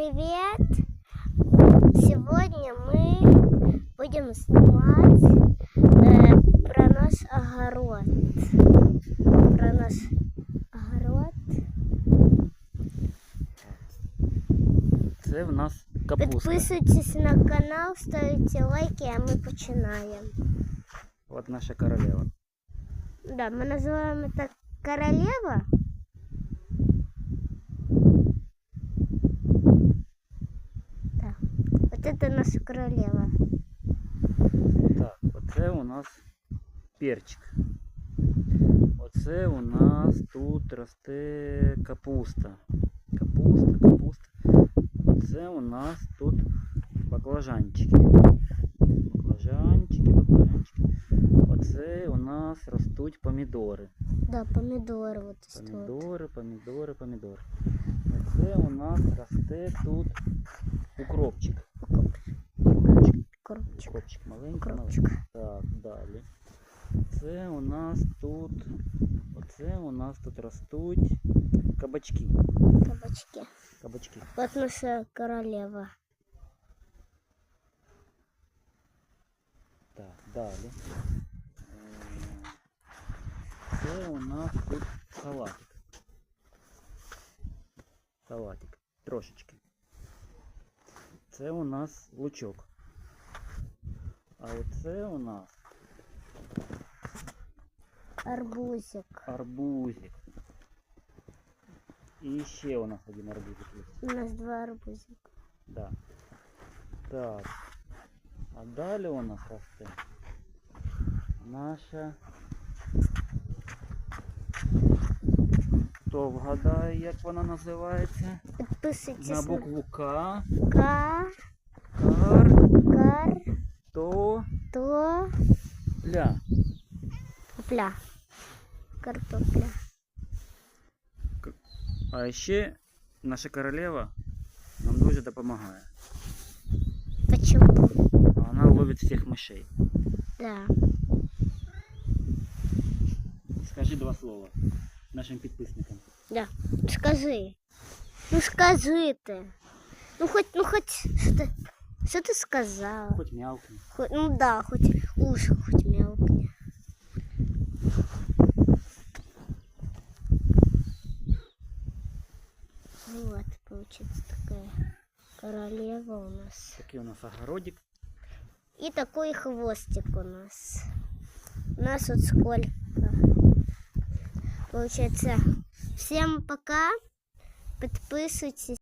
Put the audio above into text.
привет! Сегодня мы будем снимать э, про наш огород. Про наш огород. Це в нас капуста. Підписуйтесь на канал, ставте лайки, а ми починаємо. От наша королева. Да, мы называем это королева. Да. Вот это наша королева. Так, оце у нас перчик. Оце у нас тут росте капуста. Капуста, капуста. Оце у нас тут баклажанчики. Баклажанчики, баклажанчики. Оце у нас ростуть помідори. Да, помидоры вот стоят. Помідори, помідори, помідори. Оце у нас росте тут укропчик. Укропчик. Укропчик маленький, маленький. Так, далі. Це у нас тут. Оце у нас тут ростуть кабачки. Кабачки. Кабачки. Вот наша королева. Так, далі. Це у нас тут салатик. Салатик. Трошечки. Це у нас лучок. А оце у нас Арбузик. арбузик. І ще у нас один арбузик є. У нас два арбузика. Да. Так. А далі у нас росте наша. Хто вгадає, як вона називається? Підписуйтесь На на букву К. Ка, Кар. кар, Ля. пля. Картопля. А ще наша королева нам дуже допомагає. Почему? Вона ловить всіх мишей. Да. Скажи два слова нашим підписникам. Да. Скажи. Ну скажи ты. Ну хоть, ну хоть, что ты, что ты сказал? Хоч м'явкни. Хоть, ну да, хоть уши хоть мелкие. Ну вот, получится такая королева у нас. Такий у нас огородик. И такой хвостик у нас. У нас вот сколько. Получается, всем пока. Подписывайтесь